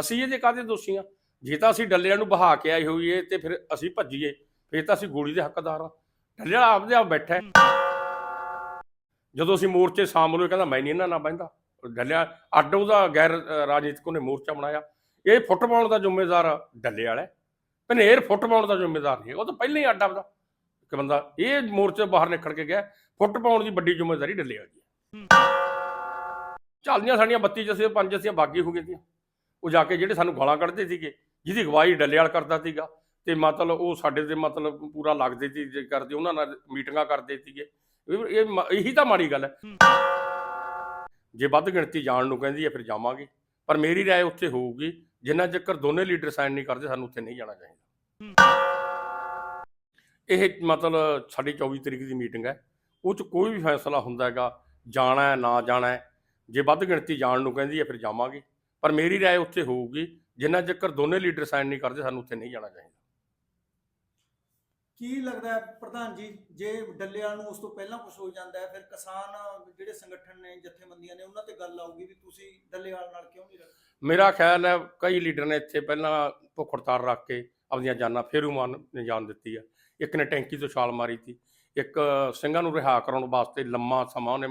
ਅਸੀਂ ਇਹਦੇ ਕਾਹਦੇ ਦੋਸ਼ੀ ਆ? ਜੇ ਤਾਂ ਅਸੀਂ ਡੱਲਿਆਂ ਨੂੰ ਬਹਾ ਕੇ ਆਏ ਹੋਈਏ ਤੇ ਫਿਰ ਅਸੀਂ ਭੱਜੀਏ ਫਿਰ ਤਾਂ ਅਸੀਂ ਗੋਲੀ ਦੇ ਹੱਕਦਾਰ ਆ। ਡੱਲਿਆ ਆਪਦੇ ਆਪ ਬੈਠਾ ਹੈ। ਜਦੋਂ ਅਸੀਂ ਮੋਰਚੇ ਹੋਏ ਕਹਿੰਦਾ ਮੈਂ ਨਹੀਂ ਇਹਨਾਂ ਨਾਲ ਬਹਿੰਦਾ। ਡੱਲਿਆ ਅੱਡ ਉਹਦਾ ਗੈਰ ਅ, ਰਾਜਨੀਤਿਕ ਉਹਨੇ ਮੋਰਚਾ ਬਣਾਇਆ। ਇਹ ਫੁੱਟਬਾਲ ਦਾ ਜ਼ਿੰਮੇਦਾਰ ਡੱਲੇ ਵਾਲਾ ਹੈ। ਭਨੇਰ ਫੁੱਟਬਾਲ ਦਾ ਜ਼ਿੰਮੇਦਾਰ ਨਹੀਂ ਉਹ ਤਾਂ ਪਹਿਲਾਂ ਹੀ ਅੱਡ ਆਪਦਾ। ਇੱਕ ਬੰਦਾ ਇਹ ਮੋਰਚੇ ਬਾਹਰ ਨਿਕਲ ਕੇ ਗਿਆ ਫੁੱਟਬਾਲ ਦੀ ਵੱਡੀ ਜ਼ਿੰਮੇਵਾਰੀ ਡੱਲੇ ਵਾਲੀ ਹੈ। ਚੱਲਦੀਆਂ ਸਾਡੀਆਂ 32 ਜੱਸੇ ਪੰਜ ਜੱਸੀਆਂ ਬਾਗੀ ਹੋ ਗਈਆਂ ਉਹ ਜਾ ਕੇ ਜਿਹੜੇ ਸਾਨੂੰ ਗਾਲਾਂ ਕੱਢਦੇ ਸੀਗੇ ਜਿਹਦੀ ਅਗਵਾਈ ਡੱਲੇ ਵਾਲ ਕਰਦਾ ਸੀਗਾ ਤੇ ਮਤਲਬ ਉਹ ਸਾਡੇ ਤੇ ਮਤਲਬ ਪੂਰਾ ਲੱਗਦੇ ਸੀ ਜੇ ਕਰਦੇ ਉਹਨਾਂ ਨਾਲ ਮੀਟਿੰਗਾਂ ਕਰਦੇ ਸੀਗੇ ਇਹ ਇਹ ਮ- ਇਹੀ ਤਾਂ ਮਾੜੀ ਗੱਲ ਹੈ ਜੇ ਵੱਧ ਗਿਣਤੀ ਜਾਣ ਨੂੰ ਕਹਿੰਦੀ ਹੈ ਫਿਰ ਜਾਵਾਂਗੇ ਪਰ ਮੇਰੀ رائے ਉੱਥੇ ਹੋਊਗੀ ਜਿੰਨਾ ਚੱਕਰ ਦੋਨੇ ਲੀਡਰ ਸਾਈਨ ਨਹੀਂ ਕਰਦੇ ਸਾਨੂੰ ਉੱਥੇ ਨਹੀਂ ਜਾਣਾ ਚਾਹੀਦਾ ਇਹ ਮਤਲਬ ਸਾਡੀ 24 ਤਰੀਕ ਦੀ ਮੀਟਿੰਗ ਹੈ ਉਹ ਚ ਕੋਈ ਵੀ ਫੈਸਲਾ ਹੁੰਦਾ ਹੈਗਾ ਜਾਣਾ ਹੈ ਨਾ ਜਾਣਾ ਹੈ ਜੇ ਵੱਧ ਗਿਣਤੀ ਜਾਣ ਨੂੰ ਕਹਿੰਦੀ ਹੈ ਫਿਰ ਜਾਵਾਂਗੇ ਪਰ ਮੇਰੀ رائے ਉੱਥੇ ਹੋਊਗੀ ਜਿੰਨਾ ਚੱਕਰ ਦੋਨੇ ਲੀਡਰ ਸਾਈਨ ਨਹੀਂ ਕਰਦੇ ਸਾਨੂੰ ਉੱਥੇ ਨਹੀਂ ਜਾਣਾ ਚਾਹੀਦਾ ਕੀ ਲੱਗਦਾ ਹੈ ਪ੍ਰਧਾਨ ਜੀ ਜੇ ਡੱਲੇਵਾਲ ਨੂੰ ਉਸ ਤੋਂ ਪਹਿਲਾਂ ਕੁਝ ਹੋ ਜਾਂਦਾ ਹੈ ਫਿਰ ਕਿਸਾਨ ਜਿਹੜੇ ਸੰਗਠਨ ਨੇ ਜਥੇਬੰਦੀਆਂ ਨੇ ਉਹਨਾਂ ਤੇ ਗੱਲ ਆਊਗੀ ਵੀ ਤੁਸੀਂ ਡੱਲੇਵਾਲ ਨਾਲ ਕਿਉਂ ਨਹੀਂ ਰਹੇ ਮੇਰਾ ਖਿਆਲ ਹੈ ਕਈ ਲੀਡਰ ਨੇ ਇੱਥੇ ਪਹਿਲਾਂ ਭੁੱਖ ਹੜਤਾਲ ਰੱਖ ਕੇ ਆਪਣੀਆਂ ਜਾਨਾਂ ਫੇਰੂਮਾਨ ਨੇ ਜਾਨ ਦਿੱਤੀ ਆ ਇੱਕ ਨੇ ਟੈਂਕੀ ਤੋਂ ਛਾਲ ਮਾਰੀ ਸੀ ਇੱਕ ਸਿੰਘਾਂ ਨੂੰ ਰਿਹਾ ਕਰਾਉਣ ਵਾਸਤੇ ਲੰਮਾ ਸਮਾਂ ਉਹਨੇ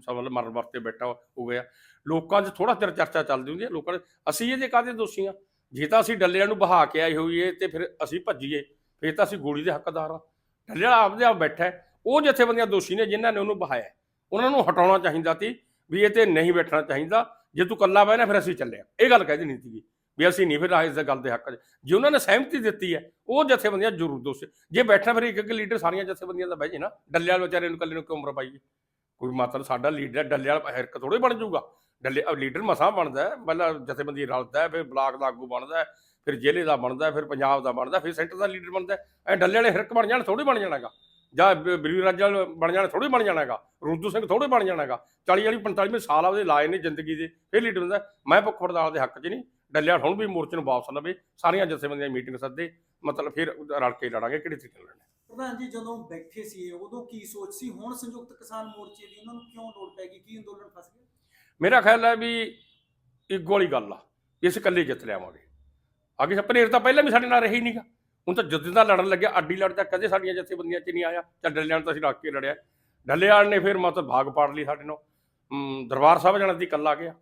ਸਵਾਲ ਮਰਨ ਵਾਸਤੇ ਬੈਠਾ ਹੋ ਗਿਆ। ਲੋਕਾਂ 'ਚ ਥੋੜਾ ਚਿਰ ਚਰਚਾ ਚੱਲਦੀ ਹੁੰਦੀ ਹੈ, ਲੋਕਾਂ ਨੇ ਅਸੀਂ ਇਹਦੇ ਕਾਹਦੇ ਦੋਸ਼ੀ ਆ? ਜੇ ਤਾਂ ਅਸੀਂ ਡੱਲਿਆਂ ਨੂੰ ਬਹਾ ਕੇ ਆਏ ਹੋਈਏ ਤੇ ਫਿਰ ਅਸੀਂ ਭੱਜੀਏ, ਫਿਰ ਤਾਂ ਅਸੀਂ ਗੋਲੀ ਦੇ ਹੱਕਦਾਰ ਆ। ਡੱਲਿਆ ਆਪਦੇ ਆਪ ਬੈਠਾ ਉਹ ਜਥੇਬੰਦੀਆਂ ਦੋਸ਼ੀ ਨੇ ਜਿਨ੍ਹਾਂ ਨੇ ਉਹਨੂੰ ਬਹਾਇਆ ਉਹਨਾਂ ਨੂੰ ਹਟਾਉਣਾ ਚਾਹੀਦਾ ਸੀ ਵੀ ਇਹ ਤੇ ਨਹੀਂ ਬੈਠਣਾ ਚਾਹੀਦਾ। ਜੇ ਤੂੰ ਕੱਲਾ ਬਹਿਣਾ, ਫਿਰ ਅਸੀਂ ਚੱਲਿਆ ਇਹ ਗੱਲ ਕਹਿ ਦੇਣੀ ਸੀਗੀ। ਵੀ ਅਸੀਂ ਨਹੀਂ, ਫਿਰ ਇਸ ਗੱਲ ਦੇ ਹੱਕ 'ਚ। ਜੇ ਉਹਨਾਂ ਨੇ ਸਹਿਮਤੀ ਦਿੱਤੀ ਹੈ, ਉਹ ਜਥੇਬੰਦੀਆਂ ਜ਼ਰੂਰ ਦੋਸ਼। ਜੇ ਬੈਠਣਾ ਫਿਰ ਇੱਕ ਇੱਕ ਲੀਡਰ ਸਾਰੀਆਂ ਜਥੇਬੰਦੀਆਂ ਦਾ ਬਹਿ ਜੇ ਨਾ ਡੱਲੇ ਵਾਲੇ ਵਿਚਾਰੇ ਨੂੰ ਇਕੱਲੇ ਨੂੰ ਕਿਉਂ ਉਮਰ ਪਾਈਏ ਕੋਈ ਮਤਲਬ ਸਾਡਾ ਲੀਡਰ ਡੱਲੇ ਵਾਲਾ ਹਿਰਕ ਥੋੜੇ ਬਣ ਜਾਊਗਾ। ਡੱਲੇ ਲੀਡਰ ਮਸਾਂ ਬਣਦਾ ਹੈ, ਪਹਿਲਾਂ ਜਥੇਬੰਦੀ ਰਲਦਾ ਫਿਰ ਬਲਾਕ ਦਾ ਆਗੂ ਬਣਦਾ ਫਿਰ ਜ਼ਿਲ੍ਹੇ ਦਾ ਬਣਦਾ ਫਿਰ ਪੰਜਾਬ ਦਾ ਬਣਦਾ ਫਿਰ ਸੈਂਟਰ ਦਾ ਲੀਡਰ ਬਣਦਾ ਐ ਡੱਲੇ ਵਾਲੇ ਹਿਰਕ ਬਣ ਜਾਣ ਥੋੜੇ ਬਣ ਜਾਣਾਗਾ ਜਾਂ ਬਰੀ ਰਾਜਾ ਬਣ ਜਾਣ ਥੋੜੇ ਬਣ ਜਾਣਾਗਾ ਰੂਦੂ ਸਿੰਘ ਥੋੜੇ ਬਣ ਜਾਣਾਗਾ 40 ਵਾਲੀ 45 ਸਾਲ ਆ ਉਹਦੇ ਲਾਏ ਨੇ ਜ਼ਿੰਦਗੀ ਦੇ, ਫਿਰ ਲੀਡਰ ਹੁੰਦਾ ਮੈਂ ਭੁੱਖ ਹੜਤਾਲ ਦੇ ਹੱਕ 'ਚ ਨਹੀਂ। ਡੱਲਿਆ ਹੁਣ ਵੀ ਮੋਰਚੇ ਨੂੰ ਵਾਪਸ ਲਵੇ ਸਾਰੀਆਂ ਜਥੇਬੰਦੀਆਂ ਮੀਟਿੰਗ ਸੱਦੇ ਮਤਲਬ ਫਿਰ ਰਲ ਕੇ ਲੜਾਂਗੇ ਕਿਹੜੀ ਤਰੀਕੇ ਨਾਲ ਲੜਨਾ? ਪ੍ਰਧਾਨ ਜੀ ਜਦੋਂ ਬੈਠੇ ਸੀ ਉਦੋਂ ਕੀ ਸੋਚ ਸੀ? ਹੁਣ ਸੰਯੁਕਤ ਕਿਸਾਨ ਮੋਰਚੇ ਦੀ ਉਹਨਾਂ ਨੂੰ ਕਿਉਂ ਲੋੜ ਪੈ ਗਈ? ਕੀ ਅੰਦੋਲਨ ਫਸ ਗਿਆ? ਮੇਰਾ ਖਿਆਲ ਹੈ ਵੀ ਇੱਕੋ ਵਾਲੀ ਗੱਲ ਆ ਇਸ ਇਕੱਲੇ ਜਿੱਤ ਲਿਆਵਾਂਗੇ। ਅੱਗੇ ਸਪਨੇਰ ਤਾਂ ਪਹਿਲਾਂ ਵੀ ਸਾਡੇ ਨਾਲ ਰਹੀ ਨਹੀਂਗਾ ਹੁਣ ਤਾਂ ਜਦੋਂ ਦਾ ਲੜਨ ਲੱਗਿਆ ਅੱਡੀ ਲੜਦਾ ਕਦੇ ਸਾਡੀਆਂ ਜਥੇਬੰਦੀਆਂ 'ਚ ਨਹੀਂ ਆਇਆ ਚੱਲ ਡੱਲਿਆਂ ਤਾਂ ਅਸੀਂ ਰੱਖ ਕੇ ਲੜਿਆ। ਡੱਲੇਵਾਲ ਨੇ ਫਿਰ ਮਤਲਬ ਭਾਗ ਪਾੜ ਲਈ ਸਾਡੇ ਨੂੰ ਦਰਬਾਰ ਸਾਹਿਬ ਜਾਣਾ ਦੀ ਕੱਲਾ ਗਿਆ।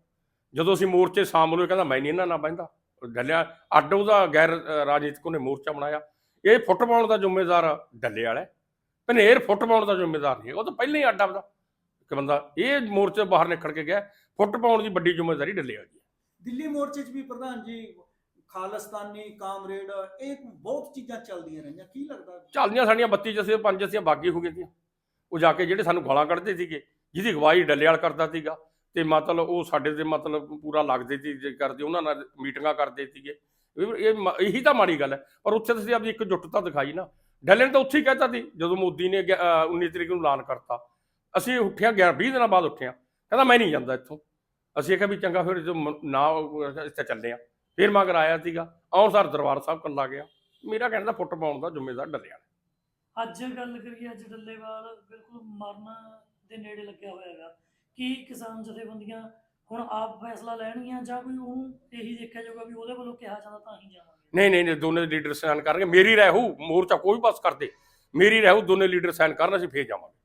ਜਦੋਂ ਅਸੀਂ ਮੋਰਚੇ ਸ਼ਾਮਲ ਹੋਏ ਕਹਿੰਦਾ ਮੈਂ ਨਹੀਂ ਇਹਨਾਂ ਨਾਲ ਬਹਿੰਦਾ। ਡੱਲਿਆ ਅੱਡ ਉਹਦਾ ਗੈਰ ਰਾਜਨੀਤਿਕ ਉਹਨੇ ਮੋਰਚਾ ਬਣਾਇਆ। ਇਹ ਫੁੱਟਬਾਲ ਦਾ ਜ਼ਿੰਮੇਦਾਰ ਡੱਲੇ ਵਾਲਾ ਹੈ। ਭਨੇਰ ਫੁੱਟਬਾਲ ਦਾ ਜ਼ਿੰਮੇਦਾਰ ਨਹੀਂ ਉਹ ਤਾਂ ਪਹਿਲਾਂ ਹੀ ਅੱਡ ਆਪਦਾ ਇੱਕ ਬੰਦਾ ਇਹ ਮੋਰਚੇ ਬਾਹਰ ਨਿਕਲ ਕੇ ਗਿਆ। ਫੁੱਟਬਾਲ ਦੀ ਵੱਡੀ ਜ਼ਿੰਮੇਵਾਰੀ ਡੱਲੇ ਵਾਲੀ ਹੈ। ਦਿੱਲੀ ਮੋਰਚੇ 'ਚ ਵੀ ਪ੍ਰਧਾਨ ਜੀ ਖਾਲਸਤਾਨੀ ਕਾਮਰੇਡ ਇਹ ਬਹੁਤ ਚੀਜ਼ਾਂ ਚੱਲਦੀਆਂ ਰਹੀਆਂ। ਕੀ ਲੱਗਦਾ ਚੱਲਦੀਆਂ ਸਾਡੀਆਂ 32 ਜੱਸੇ ਪੰਜ ਜੱਸੀਆਂ ਬਾਗੀ ਹੋ ਗਈਆਂ। ਉਹ ਜਾ ਕੇ ਜਿਹੜੇ ਸਾਨੂੰ ਗਾਲਾਂ ਕੱਢਦੇ ਸੀਗੇ ਜਿਹਦੀ ਅਗਵਾਈ ਡੱਲੇ ਵਾਲ ਕਰਦਾ ਸੀਗਾ। ਤੇ ਮਤਲਬ ਉਹ ਸਾਡੇ ਤੇ ਮਤਲਬ ਪੂਰਾ ਲੱਗਦੇ ਸੀ ਕਰਦੇ ਉਹਨਾਂ ਨਾਲ ਮੀਟਿੰਗਾਂ ਕਰਦੇ ਸੀਗੇ। ਇਹ, ਇਹੀ ਤਾਂ ਮਾੜੀ ਗੱਲ ਹੈ। ਪਰ ਉੱਥੇ ਤੁਸੀਂ ਆਪਣੀ ਇੱਕ ਜੁੱਟਤਾ ਦਿਖਾਈ ਨਾ। ਡੱਲੇ ਤਾਂ ਉੱਥੇ ਹੀ ਕਹਿਤਾ ਸੀ, ਜਦੋਂ ਮੋਦੀ ਨੇ 19 ਤਰੀਕ ਨੂੰ ਐਲਾਨ ਕਰਤਾ। ਅਸੀਂ ਉੱਠਿਆ 20 ਦਿਨਾਂ ਬਾਅਦ ਉੱਠਿਆ ਕਹਿੰਦਾ, ਮੈਂ ਨਹੀਂ ਜਾਂਦਾ ਇੱਥੋਂ। ਅਸੀਂ ਕਿਹਾ ਵੀ ਚੰਗਾ, ਫਿਰ ਜੋ ਨਾ ਇੱਥੇ ਚੱਲੇ ਆ ਫਿਰ ਮਗਰ ਆਇਆ ਸੀਗਾ। ਆਉਣ ਸਰ ਦਰਬਾਰ ਸਾਹਿਬ ਕੱਲਾ ਗਿਆ। ਮੇਰਾ ਕਹਿਣ ਦਾ ਫੁੱਟ ਪਾਉਣ ਦਾ ਜ਼ਿੰਮੇਦਾਰ ਡੱਲਿਆ ਅੱਜ ਗੱਲ ਕਰੀਏ, ਅੱਜ ਡੱਲੇਵਾਲ ਬਿਲਕੁਲ ਮਰਨ ਦੇ ਨੇੜੇ ਲੱਗਿਆ ਹੋਇਆ ਹੈਗਾ। ਕੀ ਕਿਸਾਨ ਜਥੇਬੰਦੀਆਂ ਹੁਣ ਆਪ ਫੈਸਲਾ ਲੈਣਗੀਆਂ ਜਾਂ ਕੋਈ ਉਹਨੂੰ ਇਹੀ ਦੇਖਿਆ ਜਾਊਗਾ ਵੀ ਉਹਦੇ ਵੱਲੋਂ ਕਿਹਾ ਜਾਂਦਾ ਤਾਂ ਹੀ ਜਾਵਾਂਗੇ? ਨਹੀਂ ਨਹੀਂ ਨਹੀਂ, ਦੋਨੇ ਲੀਡਰ ਸਾਈਨ ਕਰਨਗੇ। ਮੇਰੀ ਰਹਿ ਹੋਊ, ਮੋਰਚਾ ਕੋਈ ਪਾਸ ਕਰਦੇ। ਮੇਰੀ ਰਹਿ ਹੋਊ, ਦੋਨੇ ਲੀਡਰ ਸਾਈਨ ਕਰਨ, ਅਸੀਂ ਫੇਰ ਜਾਵਾਂਗੇ।